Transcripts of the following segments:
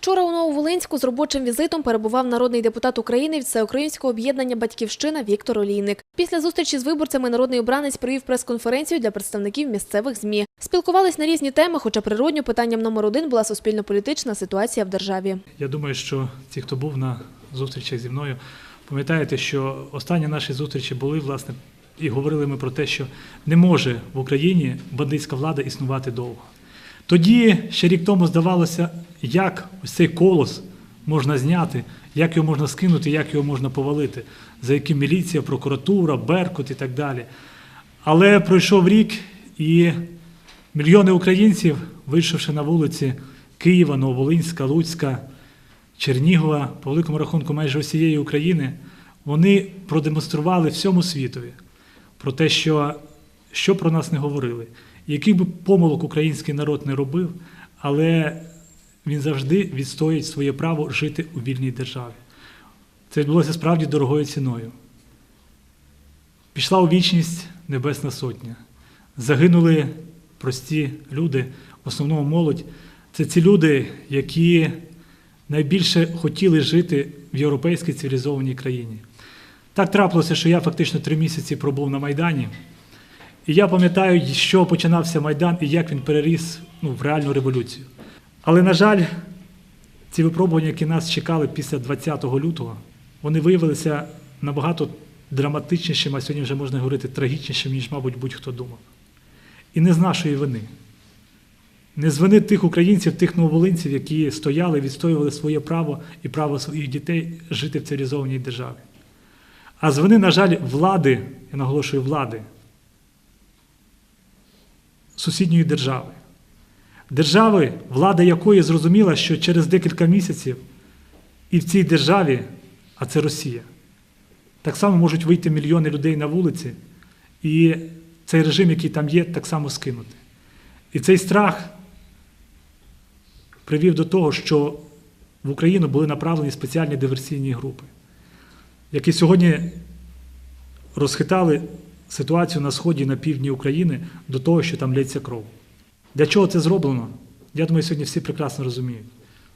Вчора у Нововолинську з робочим візитом перебував народний депутат України від Всеукраїнського об'єднання Батьківщина Віктор Олійник. Після зустрічі з виборцями народний обранець провів прес-конференцію для представників місцевих ЗМІ. Спілкувались на різні теми, хоча природньо питанням номер один була суспільно-політична ситуація в державі. Я думаю, що ті, хто був на зустрічах зі мною, пам'ятаєте, що останні наші зустрічі були, власне, і говорили ми про те, що не може в Україні бандитська влада існувати довго. Тоді, ще рік тому, здавалося, як ось цей колос можна зняти, як його можна скинути, як його можна повалити, за яким міліція, прокуратура, Беркут і так далі. Але пройшов рік, і мільйони українців, вийшовши на вулиці Києва, Нововолинська, Луцька, Чернігова, по великому рахунку майже усієї України, вони продемонстрували всьому світові про те, що, що про нас не говорили. І яких би помилок український народ не робив, але він завжди відстоїть своє право жити у вільній державі. Це відбулося справді дорогою ціною. Пішла у вічність Небесна Сотня. Загинули прості люди, в основному молодь. Це ці люди, які найбільше хотіли жити в європейській цивілізованій країні. Так трапилося, що я фактично три місяці пробув на Майдані. І я пам'ятаю, з чого починався Майдан і як він переріс ну, в реальну революцію. Але, на жаль, ці випробування, які нас чекали після 20 лютого, вони виявилися набагато драматичнішими, а сьогодні вже можна говорити трагічнішими, ніж, мабуть, будь-хто думав. І не з нашої вини. Не з вини тих українців, тих нововолинців, які стояли, відстоювали своє право і право своїх дітей жити в цивілізованій державі. А з вини, на жаль, влади, я наголошую, влади сусідньої держави. Держави, влада якої зрозуміла, що через декілька місяців і в цій державі, а це Росія, так само можуть вийти мільйони людей на вулиці, і цей режим, який там є, так само скинути. І цей страх привів до того, що в Україну були направлені спеціальні диверсійні групи, які сьогодні розхитали ситуацію на сході і на півдні України до того, що там лється кров. Для чого це зроблено? Я думаю, сьогодні всі прекрасно розуміють,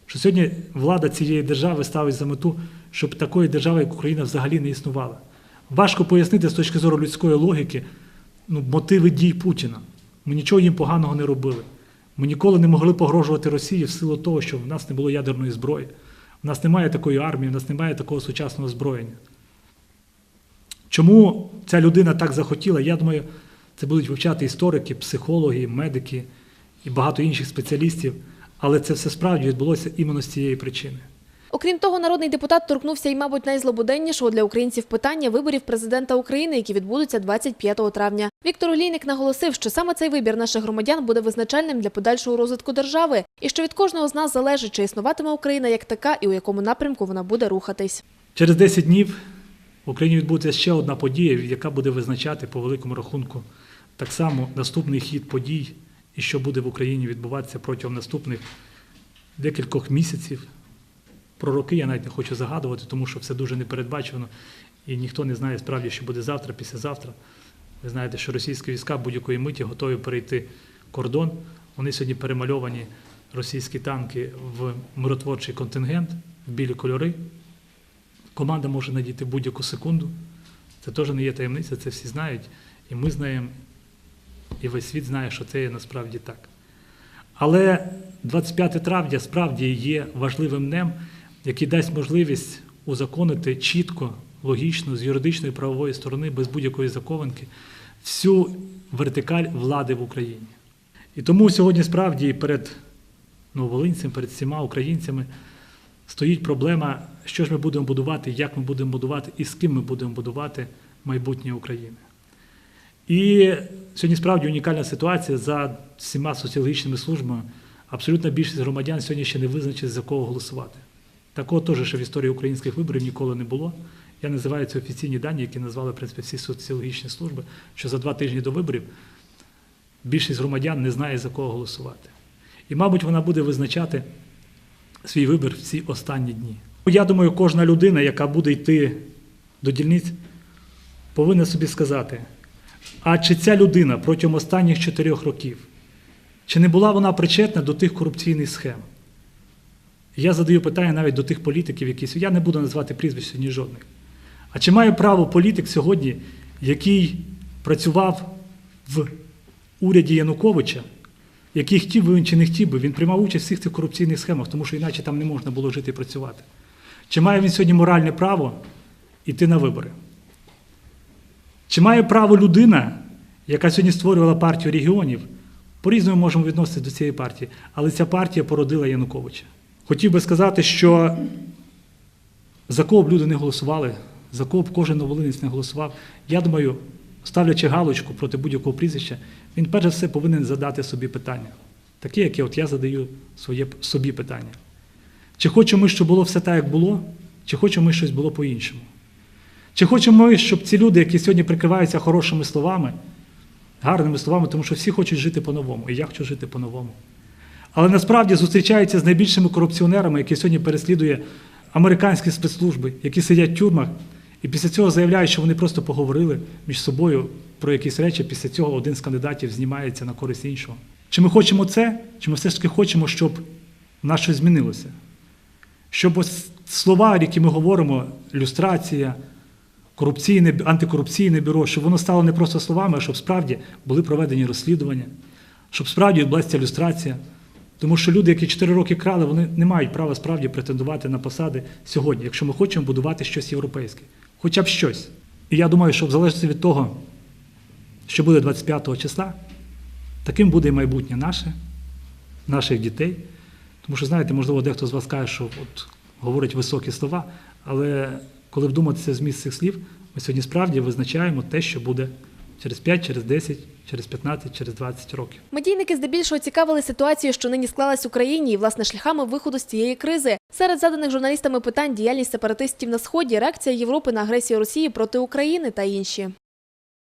що сьогодні влада цієї держави ставить за мету, щоб такої держави, як Україна, взагалі не існувала. Важко пояснити з точки зору людської логіки ну, мотиви дій Путіна. Ми нічого їм поганого не робили. Ми ніколи не могли погрожувати Росії в силу того, що в нас не було ядерної зброї. У нас немає такої армії, в нас немає такого сучасного озброєння. Чому ця людина так захотіла? Я думаю, це будуть вивчати історики, психологи, медики і багато інших спеціалістів, але це все справді відбулося іменно з цієї причини. Окрім того, народний депутат торкнувся і, мабуть, найзлободеннішого для українців питання виборів президента України, які відбудуться 25 травня. Віктор Олійник наголосив, що саме цей вибір наших громадян буде визначальним для подальшого розвитку держави, і що від кожного з нас залежить, чи існуватиме Україна як така і у якому напрямку вона буде рухатись. Через 10 днів в Україні відбудеться ще одна подія, яка буде визначати по великому рахунку так само наступний хід подій і що буде в Україні відбуватися протягом наступних декількох місяців. Про роки я навіть не хочу загадувати, тому що все дуже непередбачено, і ніхто не знає справді, що буде завтра, післязавтра. Ви знаєте, що російські війська будь-якої миті готові перейти кордон. Вони сьогодні перемальовані російські танки в миротворчий контингент, в білі кольори. Команда може надійти будь-яку секунду. Це теж не є таємниця, це всі знають. І ми знаємо, і весь світ знає, що це є насправді так. Але 25 травня справді є важливим днем, який дасть можливість узаконити чітко, логічно, з юридичної правової сторони, без будь-якої закованки, всю вертикаль влади в Україні. І тому сьогодні справді перед нововолинцем, перед всіма українцями стоїть проблема, що ж ми будемо будувати, як ми будемо будувати і з ким ми будемо будувати майбутнє України. І сьогодні справді унікальна ситуація за всіма соціологічними службами. Абсолютна більшість громадян сьогодні ще не визначить, за кого голосувати. Такого теж ще в історії українських виборів ніколи не було. Я називаю це офіційні дані, які назвали в принципі, всі соціологічні служби, що за два тижні до виборів більшість громадян не знає, за кого голосувати. І, мабуть, вона буде визначати свій вибір в ці останні дні. Я думаю, кожна людина, яка буде йти до дільниць, повинна собі сказати, а чи ця людина протягом останніх чотирьох років, чи не була вона причетна до тих корупційних схем? Я задаю питання навіть до тих політиків, які сьогодні- я не буду назвати прізвищ ні жодних. А чи має право політик сьогодні, який працював в уряді Януковича, який хотів би він чи не хотів би, він приймав участь в всіх цих корупційних схемах, тому що іначе там не можна було жити і працювати. Чи має він сьогодні моральне право йти на вибори? Чи має право людина, яка сьогодні створювала партію регіонів, по-різному можемо відноситися до цієї партії, але ця партія породила Януковича. Хотів би сказати, що за кого б люди не голосували, за кого б кожен новолинець не голосував, я думаю, ставлячи галочку проти будь-якого прізвища, він перш за все повинен задати собі питання, таке, яке от я задаю своє, собі питання. Чи хочемо ми, щоб було все так, як було, чи хочемо ми щось було по-іншому? Чи хочемо ми, щоб ці люди, які сьогодні прикриваються хорошими словами, гарними словами, тому що всі хочуть жити по-новому, і я хочу жити по-новому. Але насправді зустрічаються з найбільшими корупціонерами, які сьогодні переслідує американські спецслужби, які сидять в тюрмах, і після цього заявляють, що вони просто поговорили між собою про якісь речі. Після цього один з кандидатів знімається на користь іншого. Чи ми хочемо це, чи ми все ж таки хочемо, щоб в нас щось змінилося? Щоб ось слова, які ми говоримо, люстрація, корупційне, антикорупційне бюро, щоб воно стало не просто словами, а щоб справді були проведені розслідування, щоб справді відбулася люстрація. Тому що люди, які 4 роки крали, вони не мають права справді претендувати на посади сьогодні, якщо ми хочемо будувати щось європейське, хоча б щось. І я думаю, що в залежності від того, що буде 25 числа, таким буде і майбутнє наше, наших дітей. Тому що, знаєте, можливо, дехто з вас каже, що от говорить високі слова, але коли вдуматися в зміст цих слів, ми сьогодні справді визначаємо те, що буде через 5, через 10, через 15, через 20 років. Медійники здебільшого цікавили ситуацією, що нині склалась в Україні, і власне шляхами виходу з цієї кризи. Серед заданих журналістами питань діяльність сепаратистів на сході, реакція Європи на агресію Росії проти України та інші.